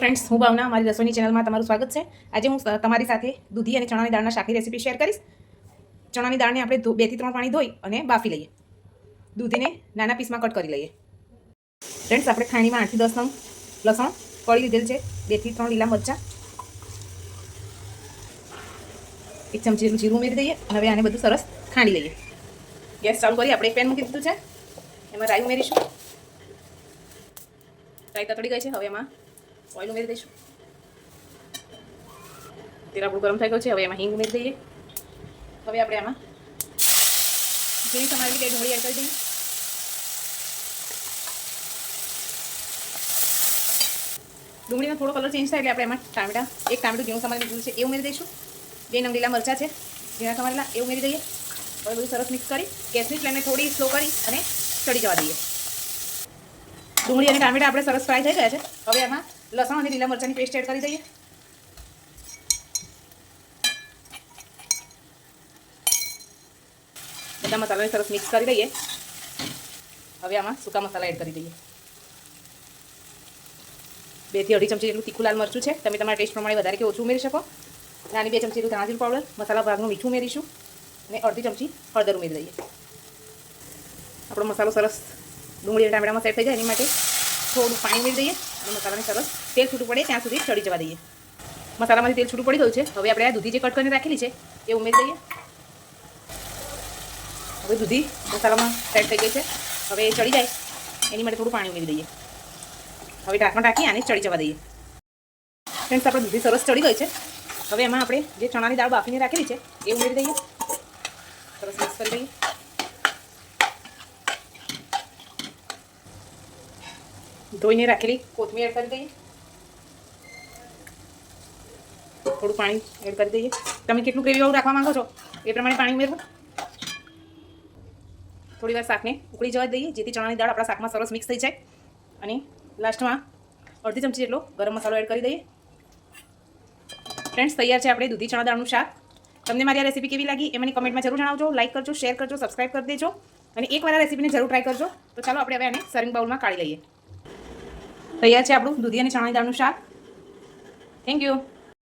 Friends હું ભાવના મારી રસોઈની ચેનલમાં તમારું સ્વાગત છે. આજે હું તમારી સાથે દૂધી અને ચણાની દાળના શાકની રેસીપી શેર કરીશ. ચણાની દાળને આપણે બેથી ત્રણ પાણી ધોઈ અને બાફી લઈએ. દૂધીને નાના પીસમાં કટ કરી લઈએ. ફ્રેન્ડ્સ આપણે ખાણીમાં આઠથી દસ નંગ લસણ કળી લીધેલ છે બેથી ત્રણ લીલા મરચાં. એક ચમચી જેટલું જીરું ઉમેરી દઈએ હવે આને બધું સરસ ખાંડી લઈએ. ગેસ ચાલુ કરી, આપણે એક પેન મૂકી દીધું છે. એમાં રાઈ ઉમેરીશું. રાઈ તતડી ગઈ છે, હવે એમાં ઓઇલ ઉમેરી દઈશું. તેલ આપણું ગરમ થઈ ગયું છે, હવે એમાં હિંગ ઉમેરી દઈએ. હવે આપણે આમાં ઝીણી તમારી કઈ ઢોળી એડ કરી દઈએ. ડુંગળીનો થોડો કલર ચેન્જ થાય એટલે આપણે એમાં ટામેટા, એક ટામેટું ઝીણું તમારે લીધું છે, એ ઉમેરી દઈશું. બે નંગલીલા મરચાં છે, ઝીણા તમારેલા, એ ઉમેરી દઈએ. હવે બધું સરસ મિક્સ કરી, ગેસની ફ્લેમને થોડી સ્લો કરી અને ચડી જવા દઈએ. ડુંગળી અને ટામેટા આપણે સરસ ફ્રાય થઈ ગયા છે. હવે એમાં લસણ અને લીલા મરચાંની પેસ્ટ એડ કરી દઈએ. બધા મસાલાને સરસ મિક્સ કરી દઈએ. હવે આમાં સૂકા મસાલા એડ કરી દઈએ. બેથી અઢી ચમચી જેટલું તીખું લાલ મરચું છે. તમે તમારા ટેસ્ટ પ્રમાણે વધારે કે ઓછું ઉમેરી શકો. નાની બે ચમચી જેટલું ધાણા પાવડર મસાલા ભાગનું મીઠું ઉમેરીશું અને અડધી ચમચી હળદર ઉમેરી દઈએ. આપણો મસાલો સરસ ડુંગળી ટામેટામાં સેટ થઈ જાય એની માટે થોડું પાણી ઉમેરી દઈએ અને મસાલાને સરસ તેલ છૂટું પડે ત્યાં સુધી ચડી જવા દઈએ. મસાલામાંથી તેલ છૂટું પડી ગયું છે. હવે આપણે આ દૂધી જે કટ કરીને રાખેલી છે, એ ઉમેરી દઈએ. હવે દૂધી મસાલામાં સેટ થઈ ગઈ છે. હવે એ ચડી જાય. એની માટે થોડું પાણી ઉમેરી દઈએ. હવે ઢાંકણ રાખી આને ચડી જવા દઈએ. ફ્રેન્ડ્સ, આપણે દૂધી સરસ ચડી ગઈ છે. હવે એમાં આપણે જે ચણાની દાળ બાફીને રાખેલી છે, એ ઉમેરી દઈએ. સરસ મિક્સ કરી દઈએ. ધોઈને રાખેલી કોથમીર એડ કરી દઈએ. થોડું પાણી એડ કરી દઈએ. તમે કેટલું ગ્રેવીવાળું રાખવા માંગો છો એ પ્રમાણે પાણી ઉમેરવું થોડી વાર શાકને ઉકળી જવા દઈએ, જેથી ચણાની દાળ આપણા શાકમાં સરસ મિક્સ થઈ જાય. અને લાસ્ટમાં અડધી ચમચી જેટલો ગરમ મસાલો એડ કરી દઈએ. ફ્રેન્ડ્સ તૈયાર છે આપણે દૂધી ચણા દાળનું શાક. તમને મારી આ રેસીપી કેવી લાગી એ મને કમેન્ટમાં જરૂર જણાવજો. લાઇક કરજો શેર કરજો સબસ્ક્રાઈબ કરી દેજો. અને એકવાર આ રેસીપીને જરૂર ટ્રાય કરજો. તો ચાલો આપણે હવે આને સરિંગ બાઉલમાં કાઢી લઈએ. તૈયાર છે આપણું દૂધી અને ચણાની દાળનું શાક. Thank you